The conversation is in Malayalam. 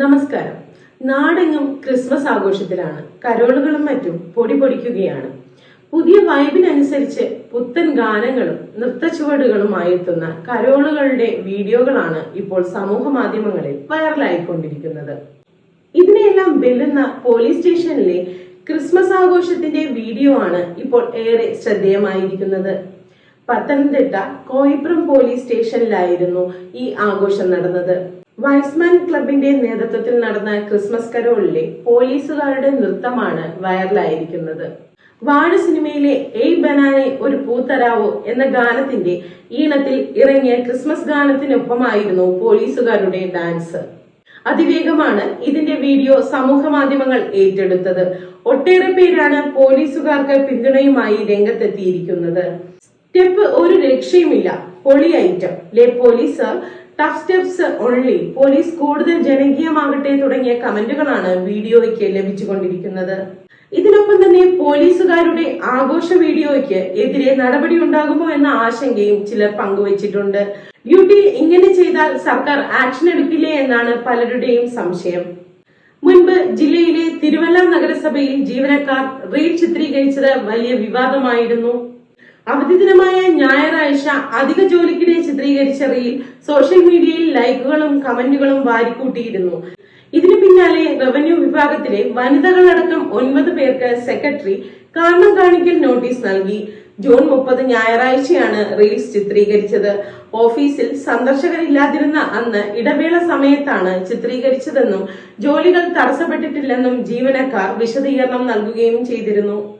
നമസ്കാരം. നാടെങ്ങും ക്രിസ്മസ് ആഘോഷത്തിലാണ്. കരോളുകളും മറ്റും പൊടി പൊടിക്കുകയാണ്. പുതിയ വൈബിനനുസരിച്ച് പുത്തൻ ഗാനങ്ങളും നൃത്തച്ചുവടുകളുമായി എത്തുന്ന കരോളുകളുടെ വീഡിയോകളാണ് ഇപ്പോൾ സമൂഹ മാധ്യമങ്ങളിൽ വൈറലായിക്കൊണ്ടിരിക്കുന്നത്. ഇതിനെയെല്ലാം വെല്ലുന്ന പോലീസ് സ്റ്റേഷനിലെ ക്രിസ്മസ് ആഘോഷത്തിന്റെ വീഡിയോ ആണ് ഇപ്പോൾ ഏറെ ശ്രദ്ധേയമായിരിക്കുന്നത്. പത്തനംതിട്ട കോയിപ്പുറം പോലീസ് സ്റ്റേഷനിലായിരുന്നു ഈ ആഘോഷം നടന്നത്. വൈസ്മാൻ ക്ലബിന്റെ നേതൃത്വത്തിൽ നടന്ന ക്രിസ്മസ് കരോളിലെ പോലീസുകാരുടെ നൃത്തമാണ് വൈറലായിരിക്കുന്നത്. വാഴ സിനിമയിലെ എയ് ബനാനെ ഒരു പൂത്തരാവോ എന്ന ഗാനത്തിന്റെ ഈണത്തിൽ ഇറങ്ങിയ ക്രിസ്മസ് ഗാനത്തിനൊപ്പമായിരുന്നു പോലീസുകാരുടെ ഡാൻസ്. അതിവേഗമാണ് ഇതിന്റെ വീഡിയോ സമൂഹ മാധ്യമങ്ങൾ ഏറ്റെടുത്തത്. ഒട്ടേറെ പേരാണ് പോലീസുകാർക്ക് പിന്തുണയുമായി രംഗത്തെത്തിയിരിക്കുന്നത്. സ്റ്റെപ്പ് ഒരു രക്ഷയുമില്ല. പൊളി ഐറ്റം. ലെ police tough steps only police കൂടുതൽ ജനകീയമാകട്ടെ തുടങ്ങിയ കമന്റുകളാണ് വീഡിയോയ്ക്ക് ലഭിച്ചുകൊണ്ടിരിക്കുന്നത്. ഇതിനൊപ്പം തന്നെ പോലീസുകാരുടെ ആഘോഷ വീഡിയോയ്ക്ക് എതിരെ നടപടി ഉണ്ടാകുമോ എന്ന ആശങ്കയും ചിലർ പങ്കുവച്ചിട്ടുണ്ട്. ഡ്യൂട്ടിയിൽ ഇങ്ങനെ ചെയ്താൽ സർക്കാർ ആക്ഷൻ എടുക്കില്ലേ എന്നാണ് പലരുടെയും സംശയം. മുൻപ് ജില്ലയിലെ തിരുവല്ല നഗരസഭയിൽ ജീവനക്കാർ റീൽ ചിത്രീകരിച്ചത് വലിയ വിവാദമായിരുന്നു. അവധി ദിനമായ ഞായറാഴ്ച അധിക ജോലിക്കിടെ ചിത്രീകരിച്ച റീൽ സോഷ്യൽ മീഡിയയിൽ ലൈക്കുകളും കമന്റുകളും വാരിക്കൂട്ടിയിരുന്നു. ഇതിനു പിന്നാലെ റവന്യൂ വിഭാഗത്തിലെ വനിതകളടക്കം ഒൻപത് പേർക്ക് സെക്രട്ടറി കാരണം കാണിക്കൽ നോട്ടീസ് നൽകി. ജൂൺ മുപ്പത് ഞായറാഴ്ചയാണ് റീൽസ് ചിത്രീകരിച്ചത്. ഓഫീസിൽ സന്ദർശകരില്ലാതിരുന്ന അന്ന് ഇടവേള സമയത്താണ് ചിത്രീകരിച്ചതെന്നും ജോലികൾ തടസ്സപ്പെട്ടിട്ടില്ലെന്നും ജീവനക്കാർ വിശദീകരണം നൽകുകയും ചെയ്തിരുന്നു.